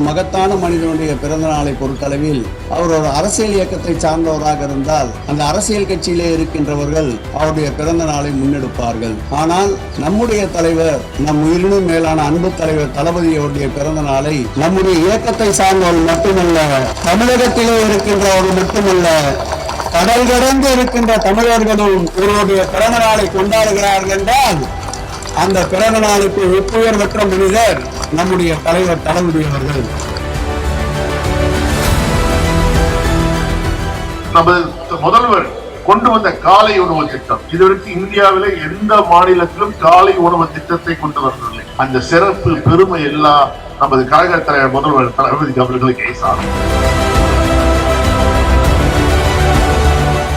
மகத்தான மனிதனுடைய பிறந்த நாளை பொறுத்தளவில் அவர் ஒரு அரசியல் இயக்கத்தை சார்ந்தவராக இருந்தால் அந்த அரசியல் கட்சியிலே இருக்கின்றவர்கள் அவருடைய பிறந்த நாளை முன்னெடுப்பார்கள். ஆனால் நம்முடைய தலைவர் நம் உயிரினும் மேலான அன்பு தலைவர் தளபதி அவருடைய பிறந்த நாளை நம்முடைய இயக்கத்தை சார்ந்தவர்கள் மட்டுமல்ல தமிழகத்திலே இருக்கின்றவர்கள் மட்டுமல்ல கடல் கடந்து இருக்கின்ற தமிழர்களும் இவருடைய பிறந்த நாளை கொண்டாடுகிறார்கள் என்றால் அந்த பிறந்த நாளுக்கு உப்புயர் பெற்ற மனிதர் நம்முடைய தலைவர் தளபதி அவர்கள். நமது முதல்வர் கொண்டு வந்த காலை உணவு திட்டம். இதுவரைக்கும் இந்தியாவில எந்த மாநிலத்திலும் காலை உணவு திட்டத்தை கொண்டு வரவில்லை. அந்த சிறப்பு பெருமை எல்லாம் நமது கழக தலைவர் முதல்வர் தளபதி அவர்களுக்கு சாரும்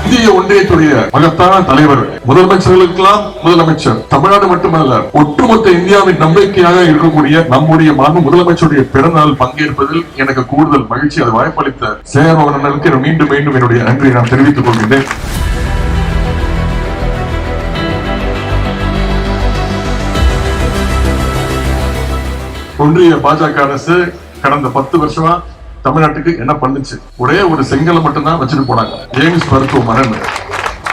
இந்திய ஒன்றியத்துடைய மகத்தான தலைவர். முதலமைச்சர்களுக்கெல்லாம் முதலமைச்சர். தமிழ்நாடு மட்டுமல்ல ஒட்டுமொத்த இந்தியாவின் நம்பிக்கையாக இருக்கக்கூடிய நம்முடைய மாண்பு முதலமைச்சருடைய பிறந்தநாள் பங்கேற்பதில் எனக்கு கூடுதல் மகிழ்ச்சி அது வாய்ப்பளித்த சேகரவர்களுக்கு மீண்டும் மீண்டும் என்னுடைய நன்றியை நான் தெரிவித்துக் கொள்கின்றேன். ஒன்றிய பாஜக அரசு கடந்த பத்து வருஷமா தமிழ்நாட்டுக்கு என்ன பண்ணுச்சு? ஒரே ஒரு செங்கலை மட்டும்தான் வச்சுட்டு போனாங்க. எய்ம்ஸ் மருத்துவமனை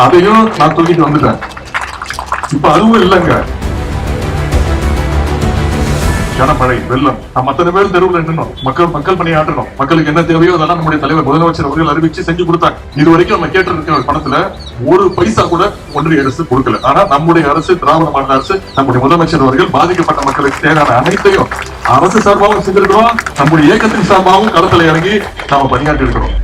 அதையும் நான் தூக்கிட்டு வந்துட்டேன். இப்ப அதுவும் இல்லைங்க. கனமழை வெள்ளம். நம்ம அத்தனை பேர் தெருவில் நின்னோம் மக்கள் மக்கள் பணியாற்றணும் மக்களுக்கு என்ன தேவையோ அதெல்லாம் நம்முடைய தலைவர் முதலமைச்சர் அவர்கள் அறிவிச்சு செஞ்சு கொடுத்தாங்க. இது வரைக்கும் நம்ம கேட்டு பணத்துல ஒரு பைசா கூட ஒன்றிய அரசு கொடுக்கல. ஆனா நம்முடைய அரசு திராவிட மாநில அரசு நம்முடைய முதலமைச்சர் அவர்கள் பாதிக்கப்பட்ட மக்களுக்கு தேவையான அனைத்தையும் அரசு சார்பாகவும் செஞ்சிருக்கிறோம். நம்முடைய இயக்கத்தின் சார்பாகவும் களத்துல இறங்கி நாம பணியாற்றி இருக்கிறோம்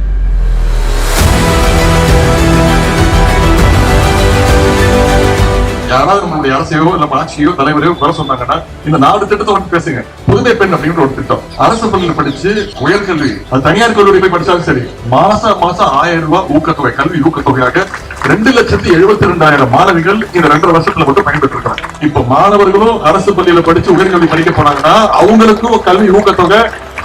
யாராவது நம்மளுடைய அரசையோ இல்ல ஆட்சியோ தலைவரையோ குறை சொன்னாங்கன்னா இந்த நாலு திட்டத்தை வந்து பேசுங்க. புதுமை பெண் அப்படின்ற ஒரு திட்டம். அரசு பள்ளியில படிச்சு உயர்கல்வி அது தனியார் கல்லூரி போய் படிச்சாலும் சரி மாசம் மாசம் ஆயிரம் ரூபாய் ஊக்கத்தொகை கல்வி ஊக்கத்தொகையாக ரெண்டு லட்சத்தி எழுபத்தி ரெண்டாயிரம் மாணவிகள் இந்த ரெண்டரை வருஷத்துல மட்டும் பயன்பெற்று இருக்காங்க இப்ப மாணவர்களும் அரசு பள்ளியில படிச்சு உயர்கல்வி படிக்க போனாங்கன்னா அவங்களுக்கும் கல்வி ஊக்கத்தொகை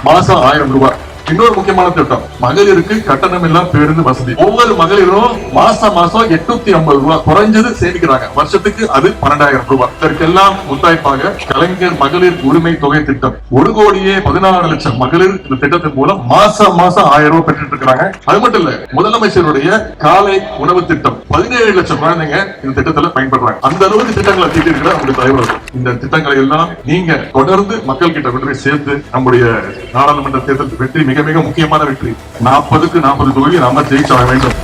மாசம் ஆயிரம் ரூபாய். இன்னொரு முக்கியமான திட்டம். மகளிருக்கு கட்டணம் இல்லாம பேருந்து வசதி. ஒவ்வொரு மகளிரும் மாசம் மாசம் எட்நூத்தி ஐம்பது ரூபாய் குறைஞ்சது சேமிக்கிறாங்க. வருஷத்துக்கு அது பன்னெண்டாயிரம் ரூபாய். இதற்கெல்லாம் முத்தாய்ப்பாக கலைஞர் மகளிர் உரிமை தொகை திட்டம். ஒரு கோடியே பதினாறு லட்சம் மகளிர் இந்த திட்டத்தின் மூலம் மாசம் மாசம் ஆயிரம் ரூபாய் பெற்றுட்டு இருக்காங்க அது மட்டும் இல்ல முதலமைச்சருடைய காலை உணவு திட்டம். பதினேழு லட்சம் குழந்தைங்க இந்த திட்டத்துல பயன்படுறாங்க. அந்த அளவுக்கு திட்டங்களை தீட்டிருக்கிற நம்முடைய தலைவர்கள் இந்த திட்டங்களை எல்லாம் நீங்க தொடர்ந்து மக்கள் கிட்ட கொண்டு போய் சேர்த்து நம்முடைய நாடாளுமன்ற தேர்தல் வெற்றி மிக மிக முக்கியமான வெற்றி. நாற்பதுக்கு நாற்பது தொகுதி நாம ஜெயிச்சாக வேண்டும்.